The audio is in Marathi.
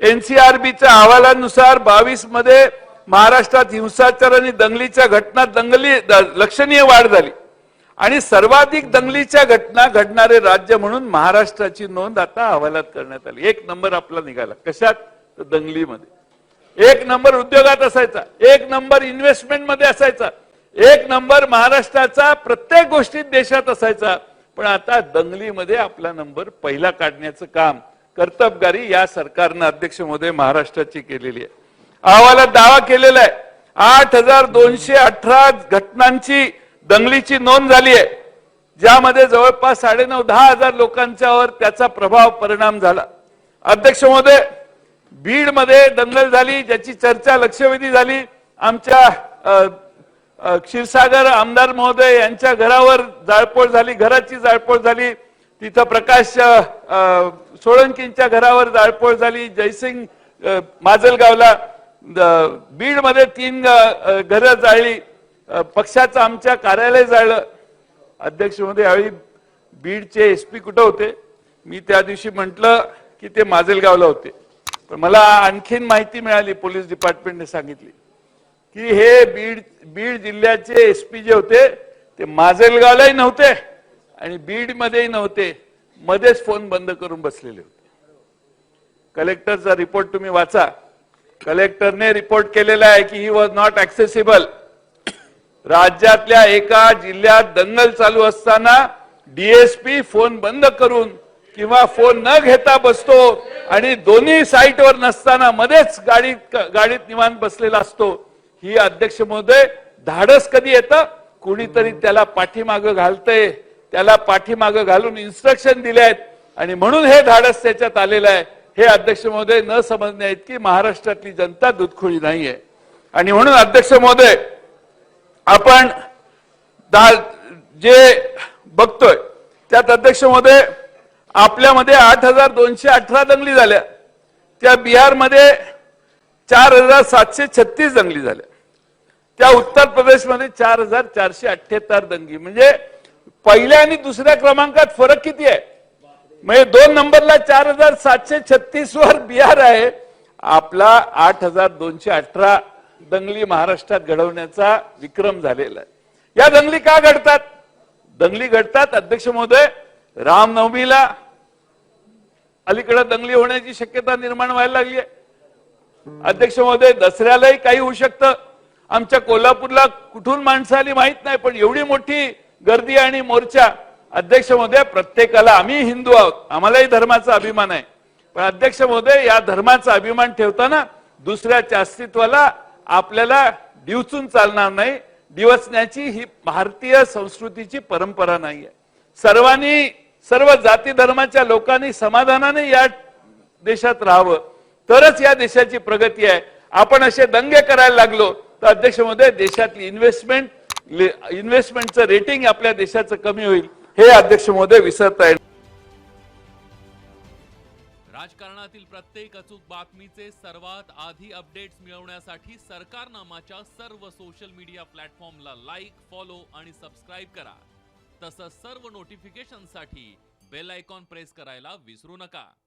एनसीआरबीच्या अहवालानुसार बावीसमध्ये महाराष्ट्रात हिंसाचार आणि दंगलीच्या घटना दंगली लक्षणीय वाढ झाली. आणि सर्वाधिक दंगलीच्या घटना घडणारे राज्य म्हणून महाराष्ट्राची नोंद आता अहवालात करण्यात आली. एक नंबर आपला निघाला. कशात? तर दंगलीमध्ये. एक नंबर उद्योगात असायचा. एक नंबर इन्व्हेस्टमेंटमध्ये असायचा. एक नंबर महाराष्ट्राचा प्रत्येक गोष्टीत देशात असायचा. पण आता दंगलीमध्ये आपला नंबर पहिला काढण्याचं काम कर्तबगारी या सरकारनं अध्यक्ष महोदय महाराष्ट्राची केलेली आहे. अहवालात दावा केलेला आहे. आठ हजार दोनशे अठरा घटनांची दंगलीची नोंद झाली आहे. ज्यामध्ये जवळपास साडेनऊ दहा हजार लोकांच्यावर त्याचा प्रभाव परिणाम झाला. अध्यक्ष महोदय बीडमध्ये दंगल झाली ज्याची चर्चा लक्षवेधी झाली. आमच्या क्षीरसागर आमदार महोदय यांच्या घरावर जाळपोळ झाली घराची जाळपोळ झाली. तिथं प्रकाश सोळंकींच्या घरावर जाळपोळ झाली. जयसिंग माजलगावला बीडमध्ये तीन घरं जाळली. पक्षाचं आमच्या कार्यालय जाळलं. अध्यक्षमध्ये यावेळी बीडचे एसपी कुठं होते? मी त्या दिवशी म्हटलं की ते माजलगावला होते. पण मला आणखीन माहिती मिळाली पोलीस डिपार्टमेंटने सांगितली. की हे बीड बीड जिल्ह्याचे एस पी जे होते ते माजलगावलाही नव्हते. आणि बीड मध्येही नव्हते मध्येच फोन बंद करून बसलेले होते. कलेक्टरचा रिपोर्ट तुम्ही वाचा. कलेक्टरने रिपोर्ट केलेला आहे की ही वॉज नॉट ऍक्सेसिबल राज्यातल्या एका जिल्ह्यात दंगल चालू असताना डीएसपी फोन बंद करून किंवा फोन न घेता बसतो आणि दोन्ही साईटवर नसताना मध्येच गाडीत गाडीत निवांत बसलेला असतो. ही अध्यक्ष महोदय धाडस कधी येतं? कुणीतरी त्याला पाठीमागं घालतंय. त्याला पाठीमागं घालून इन्स्ट्रक्शन दिले आहेत. आणि म्हणून हे धाडस त्याच्यात आलेलं आहे. हे अध्यक्ष महोदय न समजण्या इतकी महाराष्ट्रातली जनता दुधखोळी नाहीये. आणि म्हणून अध्यक्ष महोदय आपण जे बघतोय त्यात अध्यक्ष महोदय आपल्यामध्ये आठ हजार दोनशे अठरा दंगली झाल्या. त्या बिहारमध्ये चार हजार सातशे छत्तीस दंगली झाल्या. त्या उत्तर प्रदेशमध्ये चार हजार चारशे अठ्ठ्याहत्तर दंगली म्हणजे पहिल्या आणि दुसऱ्या क्रमांकात फरक किती आहे? म्हणजे दोन नंबरला चार हजार सातशे छत्तीस वर बिहार आहे. आपला आठ हजार दोनशे अठरा दंगली महाराष्ट्रात घडवण्याचा विक्रम झालेला आहे. या दंगली का घडतात? दंगली घडतात अध्यक्ष महोदय रामनवमीला अलीकडे दंगली होण्याची शक्यता निर्माण व्हायला लागली आहे. अध्यक्ष महोदय दसऱ्यालाही काही होऊ शकतं. आमच्या कोल्हापूरला कुठून माणसं आली माहीत नाही पण एवढी मोठी गर्दी आणि मोर्चा अध्यक्ष महोदय प्रत्येकाला आम्ही हिंदू आहोत. आम्हालाही धर्माचा अभिमान आहे. पण अध्यक्ष महोदय या धर्माचा अभिमान ठेवताना दुसऱ्याच्या अस्तित्वाला आपल्याला डिवचून चालणार नाही. दिवसण्याची ही भारतीय संस्कृतीची परंपरा नाही आहे. सर्वांनी सर्व जाती धर्माच्या लोकांनी समाधानाने या देशात राहावं. तरच या देशाची प्रगती आहे. आपण असे दंगे करायला लागलो तर अध्यक्ष महोदय देशातली इन्व्हेस्टमेंट इन्व्हेस्टमेंटचं रेटिंग आपल्या देशाचं कमी होईल. हे अध्यक्ष महोदय विसरताय राजकारणातील प्रत्येक अचूक बातमीचे सर्वात आधी अपडेट्स मिळवण्यासाठी सरकारनामाच्या सर्व सोशल मीडिया प्लॅटफॉर्मला लाईक फॉलो आणि सबस्क्राईब करा. तसंच सर्व नोटिफिकेशनसाठी बेल आयकॉन प्रेस करायला विसरू नका.